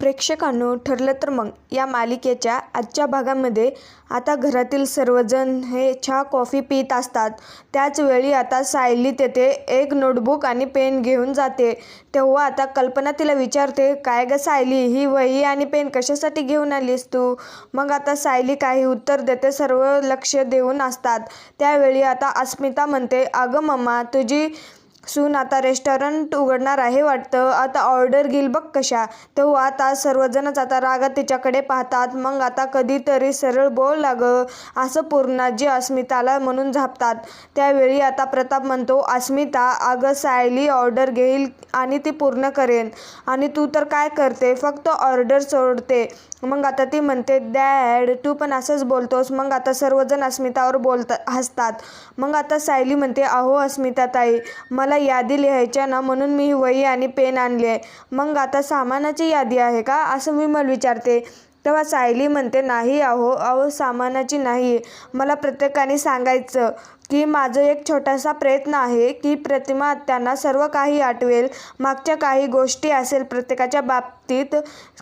प्रेक्षकांनो ठरलं तर मग. या मालिकेच्या आजच्या भागामध्ये आता घरातील सर्वजण हे चहा कॉफी पित असतात. त्याचवेळी आता सायली तेथे एक नोटबुक आणि पेन घेऊन जाते. तेव्हा आता कल्पना तिला विचारते काय गं सायली ही वही आणि पेन कशासाठी घेऊन आलीस तू? मग आता सायली काही उत्तर देते सर्व लक्ष देऊन असतात. त्यावेळी आता अस्मिता म्हणते अगं मम्मा तुझी सून आता रेस्टॉरंट उघडणार आहे वाटतं. आता ऑर्डर घेईल बघ कशा. तेव्हा आता सर्वजणच आता रागात तिच्याकडे पाहतात. मग आता कधीतरी सरळ बोल लागं. असं पूर्णाजी अस्मिताला म्हणून झापतात. त्यावेळी आता प्रताप म्हणतो अस्मिता अगं सायली ऑर्डर घेईल आणि ती पूर्ण करेन. आणि तू तर काय करते? फक्त ऑर्डर सोडते. मग आता ती म्हणते डॅड तू पण असंच बोलतोस. मग आता सर्वजण अस्मितावर बोलता हसतात. मग आता सायली म्हणते अहो अस्मिता ताई मला यादी लिहायच्या ना म्हणून मी वही आणि पेन आणली आहे. मग आता सामानाची यादी आहे का? असं विमल विचारते. तेव्हा सायली म्हणते नाही अहो अहो सामानाची नाही. मला प्रत्येकाने सांगायचं की माझं एक छोटासा प्रयत्न आहे की प्रतिमा त्यांना सर्व काही आठवेल. मागच्या काही गोष्टी असेल प्रत्येकाच्या बाबतीत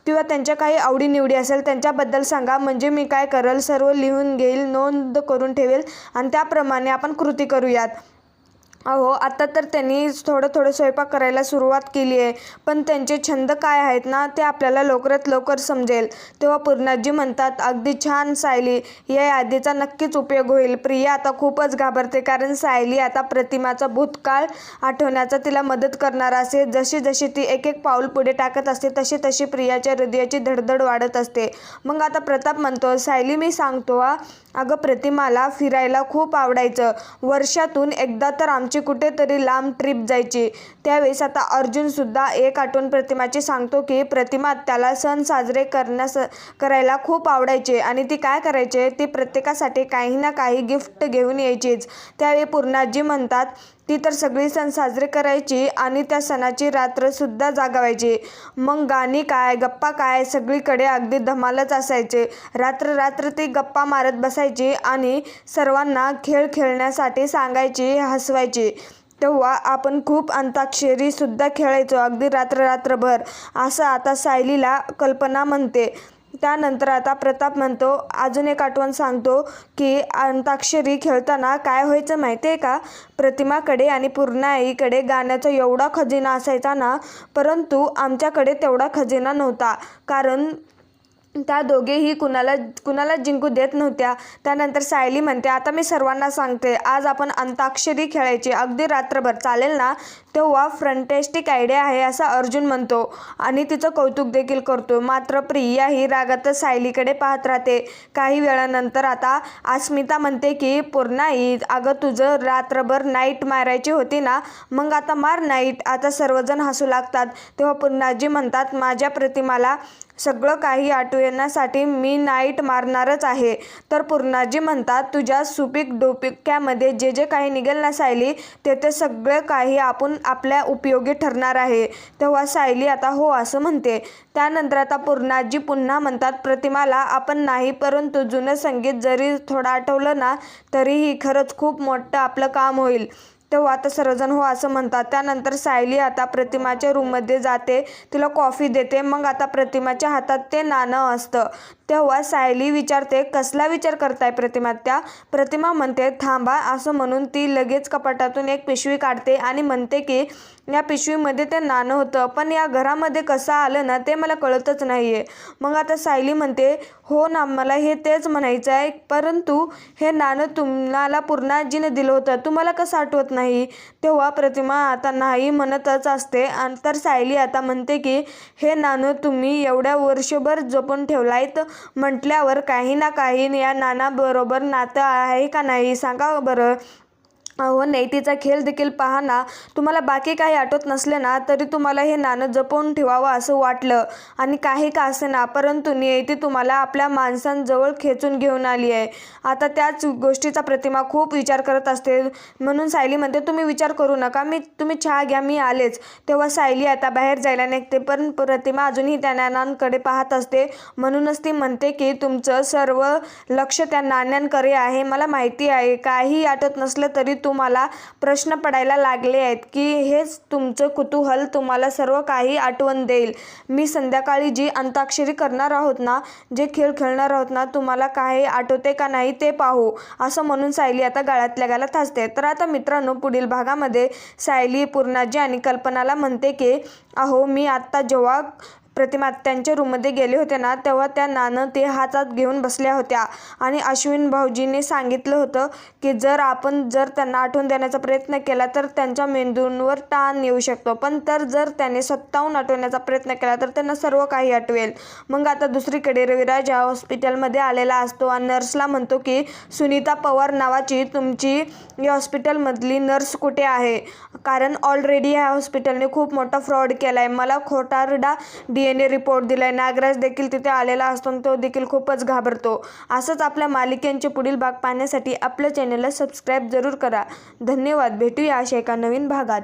किंवा त्यांच्या काही आवडीनिवडी असेल त्यांच्याबद्दल सांगा. म्हणजे मी काय करेल? सर्व लिहून घेईल नोंद करून ठेवेल आणि त्याप्रमाणे आपण कृती करूयात. अहो आता तर त्यांनी थोडं थोडं स्वयंपाक करायला सुरुवात केली आहे. पण त्यांचे छंद काय आहेत ना ते आपल्याला लवकरात लवकर समजेल. तेव्हा पूर्णाजी म्हणतात अगदी छान सायली. या यादीचा नक्कीच उपयोग होईल. प्रिया आता खूपच घाबरते कारण सायली आता प्रतिमाचा भूतकाळ आठवण्याचा तिला मदत करणार असे. जशी जशी ती एक एक पाऊल पुढे टाकत असते तशी तशी प्रियाच्या हृदयाची धडधड वाढत असते. मग आता प्रताप म्हणतो सायली मी सांगतो अगं प्रतिमाला फिरायला खूप आवडायचं. वर्षातून एकदा तर आमची कुठेतरी लांब ट्रिप जायची. त्यावेळेस आता अर्जुनसुद्धा एक आठवण प्रतिमाची सांगतो की प्रतिमा त्याला सण साजरे करण्यास करायला खूप आवडायचे आणि ती काय करायचे? ती प्रत्येकासाठी काही ना काही गिफ्ट घेऊन यायचीच. त्यावेळी पूर्णाजी म्हणतात ती तर सगळी सण साजरे करायची आणि त्या सणाची रात्रसुद्धा जागवायची. मग गाणी काय गप्पा काय सगळीकडे अगदी धमालच असायचे. रात्र रात्र ती गप्पा मारत बसायची आणि सर्वांना खेळ खेळण्यासाठी सांगायची हसवायची. तेव्हा आपण खूप अंताक्षरीसुद्धा खेळायचो अगदी रात्र रात्रभर. असं आता सायलीला कल्पना म्हणते. त्यानंतर आता प्रताप म्हणतो अजून एक आठवण सांगतो की अंताक्षरी खेळताना काय व्हायचं माहिती आहे का? प्रतिमाकडे आणि पूर्णाईकडे गाण्याचा एवढा खजिना असायचा ना परंतु आमच्याकडे तेवढा खजिना नव्हता. कारण त्या दोघेही कुणाला कुणाला जिंकू देत नव्हत्या. त्यानंतर सायली म्हणते आता मी सर्वांना सांगते आज आपण अंताक्षरी खेळायची. अगदी रात्रभर चालेल ना? तेव्हा फ्रंटेस्टिक आयडिया आहे असा अर्जुन म्हणतो. आणि तिचं कौतुक देखील करतो. मात्र प्रिया ही रागातच सायलीकडे पाहत राहते. काही वेळानंतर आता अस्मिता म्हणते की पूर्णाई अगं तुझं रात्रभर नाईट मारायची होती ना? मग आता मार नाईट आता सर्वजण हसू लागतात. तेव्हा पूर्णाजी म्हणतात माझ्या प्रतिमाला सगळं काही आठवण्यासाठी मी नाईट मारणारच आहे. तर पूर्णाजी म्हणतात तुझ्या सुपीक डोपिक्यामध्ये जे जे काही निघेल ना सायली ते ते सगळं काही आपण आपल्या उपयोगी ठरणार आहे. तेव्हा सायली आता हो असं म्हणते. त्यानंतर आता पूर्णाजी पुन्हा म्हणतात प्रतिमाला आपण नाही परंतु जुनं संगीत जरी थोडं आठवलं ना तरीही खरंच खूप मोठं आपलं काम होईल. तेव्हा आता सर्वजण हो असं म्हणतात. त्यानंतर सायली आता प्रतिमाच्या रूममध्ये जाते. तिला कॉफी देते. मग आता प्रतिमाच्या हातात ते नाणं असतं. तेव्हा सायली विचारते कसला विचार करताय प्रतिमा? त्या प्रतिमा म्हणते थांबा असं म्हणून ती लगेच कपाटातून एक पिशवी काढते आणि म्हणते की या पिशवीमध्ये ते नाणं होतं पण या घरामध्ये कसं आलं ना ते मला कळतच नाही आहे मग आता सायली म्हणते हो ना मला हे तेच म्हणायचं आहे परंतु हे नाणं तुम्हाला पूर्णाजीने दिलं होतं. तुम्हाला कसं आठवत नाही? नाही. तेव्हा प्रतिमा आता नाही म्हणतच असते. आणि तर सायली आता म्हणते की हे नानू तुम्ही एवढ्या वर्षभर जपून ठेवलायत म्हटल्यावर काही ना काही या नानाबरोबर नातं आहे का नाही? सांगा बरं. अहो नैतीचा खेळ देखील पहा ना. तुम्हाला बाकी काही आठवत नसले ना तरी तुम्हाला हे नाणं जपवून ठेवावं असं वाटलं. आणि काही का असे ना परंतु नियती तुम्हाला आपल्या माणसांजवळ खेचून घेऊन आली आहे. आता त्याच गोष्टीचा प्रतिमा खूप विचार करत असते. म्हणून सायली म्हणते तुम्ही विचार करू नका. मी तुम्ही चहा घ्या मी आलेच. तेव्हा सायली आता बाहेर जायला निघते पण प्रतिमा अजूनही त्या नाण्यांकडे पाहत असते. म्हणूनच ती म्हणते की तुमचं सर्व लक्ष त्या नाण्यांकडे आहे. मला माहिती आहे. काही आठवत नसलं तरी तुम तुम्हाला प्रश्न पडायला लागले आहेत की हेच तुमचं कुतूहल तुम्हाला सर्व काही आठवण देईल. मी संध्याकाळी जी अंताक्षरी करणार आहोत ना जे खेळ खेळणार आहोत ना तुम्हाला काही आठवते का नाही ते पाहू. असं म्हणून सायली आता गाळातल्या गालात हसते. तर आता मित्रांनो पुढील भागामध्ये सायली पूर्णाजी आणि कल्पनाला म्हणते की अहो मी आत्ता जेव्हा प्रतिमा त्यांच्या रूममध्ये गेले होते ना तेव्हा त्या नाणं ते हातात घेऊन बसल्या होत्या. आणि अश्विन भाऊजीने सांगितलं होतं की जर आपण जर त्यांना आठवण देण्याचा प्रयत्न केला तर त्यांच्या मेंदूंवर ताण येऊ शकतो. पण तर जर त्याने स्वतःहून आठवण्याचा प्रयत्न केला तर त्यांना सर्व काही आठवेल. मग आता दुसरीकडे रविराज या हॉस्पिटलमध्ये आलेला असतो आणि नर्सला म्हणतो की सुनीता पवार नावाची तुमची या हॉस्पिटलमधली नर्स कुठे आहे? कारण ऑलरेडी ह्या हॉस्पिटलने खूप मोठा फ्रॉड केला आहे मला खोटारडा डी एन रिपोर्ट दिलाय. नागराज देखील तिथे आलेला असतो तो देखील खूपच घाबरतो. असंच आपल्या मालिकेंचे पुढील भाग पाहण्यासाठी आपल्या चॅनलला सबस्क्राईब जरूर करा. धन्यवाद. भेटूया अशा एका नवीन भागात.